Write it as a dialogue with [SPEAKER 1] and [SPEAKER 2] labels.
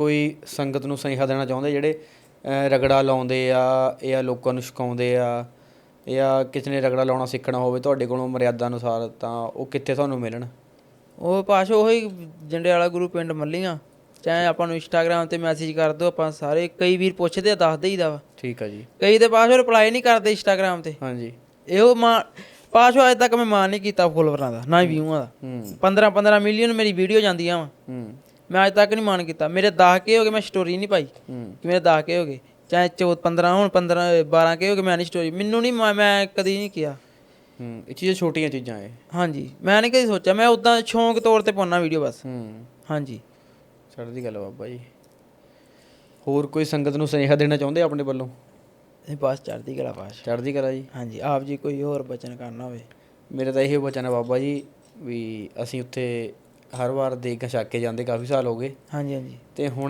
[SPEAKER 1] ਕੋਈ ਸੰਗਤ ਨੂੰ ਸੁਨੇਹਾ ਦੇਣਾ ਚਾਹੁੰਦੇ ਜਿਹੜੇ ਰਗੜਾ ਲਾਉਂਦੇ ਆ ਜਾਂ ਲੋਕਾਂ ਨੂੰ ਛਕਾਉਂਦੇ ਆ ਜਾਂ ਕਿਸੇ ਨੇ ਰਗੜਾ ਲਾਉਣਾ ਸਿੱਖਣਾ ਹੋਵੇ ਤੁਹਾਡੇ ਕੋਲੋਂ ਮਰਿਆਦਾ ਅਨੁਸਾਰ ਤਾਂ ਉਹ ਕਿੱਥੇ ਤੁਹਾਨੂੰ ਮਿਲਣ?
[SPEAKER 2] ਉਹ ਪਾਸ਼ਾ ਉਹੀ ਜੰਡਿਆਲਾ ਗੁਰੂ ਪਿੰਡ ਮੱਲੀਆਂ ਚਾਹੇ ਆਪਾਂ ਨੂੰ ਇੰਸਟਾਗ੍ਰam ਤੇ ਮੈਸੇਜ ਕਰ ਦਿਓ ਆਪਾਂ ਸਾਰੇ ਕਈ ਵੀਰ ਪੁੱਛਦੇ ਆ ਦੱਸ ਦੇਈਦਾ ਵਾ।
[SPEAKER 1] ਠੀਕ ਆ ਜੀ।
[SPEAKER 2] ਕਈ ਤੇ ਪਾਸ਼ਾ ਰਿਪਲਾਈ ਨਹੀਂ ਕਰਦੇ ਇੰਸਟਾਗ੍ਰam ਤੇ।
[SPEAKER 1] ਹਾਂਜੀ।
[SPEAKER 2] ਇਹੋ ਮਾਂ ਪਾਸ਼ਾ ਅਜੇ ਤੱਕ ਮੈਂ ਮਾਨ ਨਹੀਂ ਕੀਤਾ ਫੋਲੋਵਰਾਂ ਦਾ ਨਾ ਹੀ ਵਿਊਆਂ ਦਾ।
[SPEAKER 1] ਹੂੰ।
[SPEAKER 2] 15 15 ਮਿਲੀਅਨ ਮੇਰੀ ਵੀਡੀਓ ਜਾਂਦੀਆਂ ਵਾ।
[SPEAKER 1] ਹੂੰ।
[SPEAKER 2] ਮੈਂ ਅਜੇ ਤੱਕ ਨਹੀਂ ਮਾਨ ਕੀਤਾ। ਮੇਰੇ 10 ਕੇ ਹੋ ਗਏ ਮੈਂ ਸਟੋਰੀ ਨਹੀਂ ਪਾਈ। ਕਿ ਮੇਰੇ 10 ਕੇ ਹੋ ਗਏ। ਚਾਹੇ 14 15 ਹੁਣ 15 12 ਕੇ ਹੋ ਗਏ ਮੈਂ ਨਹੀਂ ਸਟੋਰੀ ਮੈਨੂੰ ਨਹੀਂ ਮੈਂ- ਕਦੀ ਨਹੀਂ ਕਿਹਾ।
[SPEAKER 1] ਹੂੰ ਇਹ ਚੀਜ਼ਾਂ ਛੋਟੀਆਂ ਚੀਜ਼ਾਂ ਇਹ।
[SPEAKER 2] ਹਾਂਜੀ। ਮੈਂ ਨਹੀਂ ਕਦੀ ਸੋਚਿਆ। ਮੈਂ ਉਦਾਂ ਸ਼ੌਂਕ ਤੌਰ ਤੇ ਪਾਉਣਾ ਵੀਡੀਓ ਬਸ।
[SPEAKER 1] ਹੂੰ।
[SPEAKER 2] ਹਾਂਜੀ।
[SPEAKER 1] ਚੜ੍ਹਦੀ ਗੱਲ ਬਾਬਾ ਜੀ। ਹੋਰ ਕੋਈ ਸੰਗਤ ਨੂੰ ਸੁਨੇਹਾ ਦੇਣਾ ਚਾਹੁੰਦੇ ਆਪਣੇ ਵੱਲੋਂ?
[SPEAKER 2] ਇਹ ਬਸ ਚੜ੍ਹਦੀ ਕਲਾ ਪਾਸ਼
[SPEAKER 1] ਚੜ੍ਹਦੀ ਕਲਾ ਜੀ।
[SPEAKER 2] ਹਾਂਜੀ ਆਪ ਜੀ ਕੋਈ ਹੋਰ ਬਚਨ ਕਰਨਾ ਹੋਵੇ।
[SPEAKER 1] ਮੇਰਾ ਤਾਂ ਇਹ ਵਚਨ ਹੈ ਬਾਬਾ ਜੀ ਵੀ ਅਸੀਂ ਉੱਥੇ ਹਰ ਵਾਰ ਦੇਖ ਛੱਕ ਕੇ ਜਾਂਦੇ ਕਾਫੀ ਸਾਲ ਹੋ ਗਏ।
[SPEAKER 2] ਹਾਂਜੀ ਹਾਂਜੀ।
[SPEAKER 1] ਤੇ ਹੁਣ